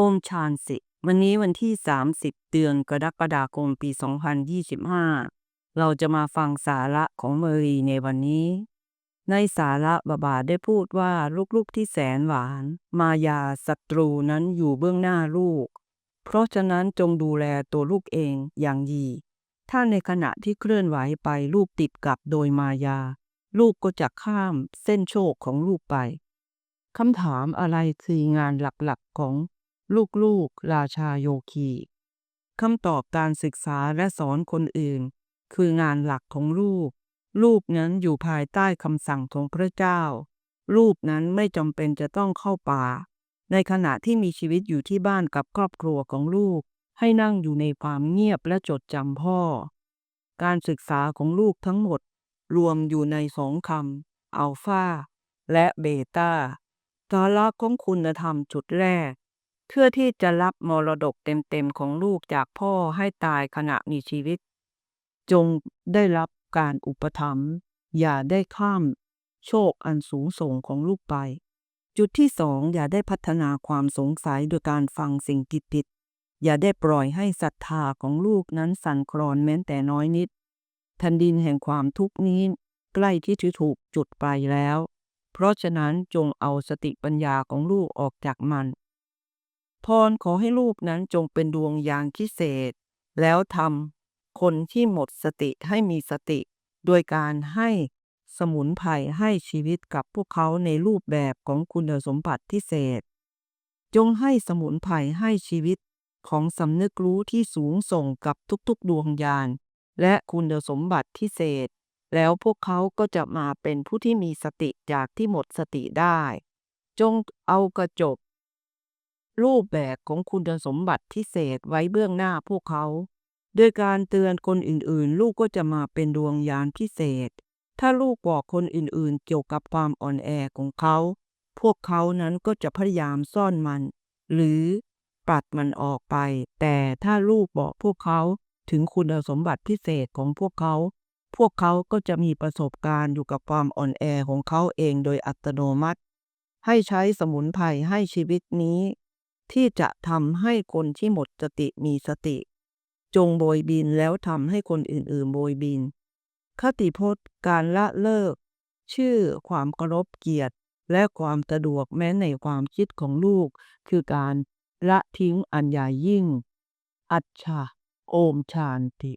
อมชาญสิ วันนี้วันที่ 30 เดือนกรกฎาคมปี 2025 เราจะมาฟังสาระของเมรีในวันนี้ ในสาระบาบาได้พูดว่าลูกๆที่แสนหวาน มายาศัตรูนั้นอยู่เบื้องหน้าลูก เพราะฉะนั้นจงดูแลตัวลูกเองอย่างดี ถ้าในขณะที่เคลื่อนไหวไปลูกติดกับโดยมายา ลูกก็จะข้ามเส้นโชคของลูกไปคำถามอะไรคืองานหลักๆของ ลูกๆ ราชาโยคีคำตอบการศึกษาและสอนคนอื่น คืองานหลักของลูก ลูกนั้นอยู่ภายใต้คำสั่งของพระเจ้า ลูกนั้นไม่จำเป็นจะต้องเข้าป่า ในขณะที่มีชีวิตอยู่ที่บ้านกับครอบครัวของลูก ให้นั่งอยู่ในความเงียบและจดจำพ่อ การศึกษาของลูกทั้งหมด รวมอยู่ในสองคำอัลฟาและเบต้าสาระของคุณธรรมจุดแรก เพื่อที่จะรับมรดกเต็มๆของลูกจากพ่อให้ตายขณะมีชีวิต จงได้รับการอุปถัมภ์อย่าได้ข้ามโชคอันสูงส่งของลูกไป จุดที่สองอย่าได้พัฒนาความสงสัยโดยการฟังสิ่งผิดๆอย่าได้ปล่อยให้ศรัทธาของลูกนั้นสั่นคลอนแม้แต่น้อยนิดแผ่นดินแห่งความทุกข์นี้ใกล้ที่จะถูกจุดไปแล้ว เพราะฉะนั้นจงเอาสติปัญญาของลูกออกจากมัน พรขอให้ลูกนั้นจงเป็นดวงยางพิเศษ แล้วทำคนที่หมดสติให้มีสติ โดยการให้สมุนไพรให้ชีวิตกับพวกเขาในรูปแบบของคุณสมบัติพิเศษ จงให้สมุนไพรให้ชีวิตของสำนึกรู้ที่สูงส่งกับทุกๆดวงญาณและคุณสมบัติพิเศษ แล้วพวกเขาก็จะมาเป็นผู้ที่มีสติจากที่หมดสติได้ จงเอากระจก รูปแบบของคุณสมบัติพิเศษไว้เบื้องหน้าพวกเขา โดยการเตือนคนอื่นๆ ลูกก็จะมาเป็นดวงยานพิเศษ ถ้าลูกบอกคนอื่นๆ เกี่ยวกับความอ่อนแอของเขา พวกเขานั้นก็จะพยายามซ่อนมัน หรือปัดมันออกไป แต่ถ้าลูกบอกพวกเขาถึงคุณสมบัติพิเศษของพวกเขา พวกเขาก็จะมีประสบการณ์อยู่กับความอ่อนแอของเขาเองโดยอัตโนมัติ ให้ใช้สมุนไพรให้ชีวิตนี้ ที่จะทำให้คนที่หมดสติมีสติ จงโบยบินแล้วทำให้คนอื่นๆโบยบิน คติพจน์การละเลิก ชื่อความเคารพเกียรติ และความสะดวกแม้ในความคิดของลูก คือการละทิ้งอันใหญ่ยิ่ง อัจฉาโอมชานติ